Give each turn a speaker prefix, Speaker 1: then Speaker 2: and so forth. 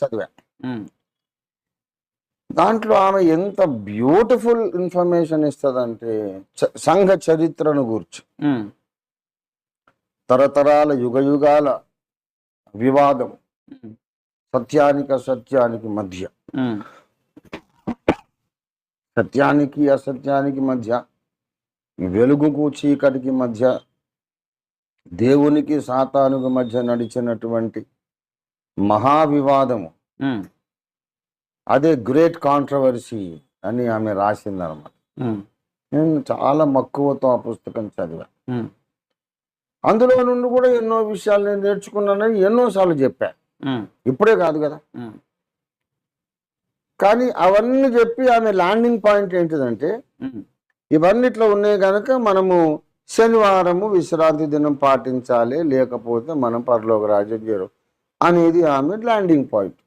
Speaker 1: చదివా. దాంట్లో ఆమె ఎంత బ్యూటిఫుల్ ఇన్ఫర్మేషన్ ఇస్తుందంటే సంఘ చరిత్రను గురించి. తరతరాల యుగ యుగాల వివాదం. సత్యానికి అసత్యానికి మధ్య. సత్యానికి అసత్యానికి మధ్య వెలుగుకు చీకటికి మధ్య దేవునికి సాతానుకు మధ్య నడిచినటువంటి మహావివాదము. అదే గ్రేట్ కాంట్రవర్సీ అని ఆమె రాసిందనమాట.
Speaker 2: ఉమ్,
Speaker 1: నేను చాలా మక్కువతో ఆ పుస్తకం చదివా. అందులో నుండి కూడా ఎన్నో విషయాలు నేను నేర్చుకున్నానని ఎన్నోసార్లు చెప్పా.
Speaker 2: ఉమ్,
Speaker 1: ఇప్పుడే కాదు కదా. కానీ అవన్నీ చెప్పి ఆమె ల్యాండింగ్ పాయింట్ ఏంటిదంటే ఇవన్నిట్లో ఉన్నాయి కనుక మనము శనివారము విశ్రాంతి దినం పాటించాలి లేకపోతే మనం పరలోక రాజ్యం చేరు అనేది ఆమె ల్యాండింగ్ పాయింట్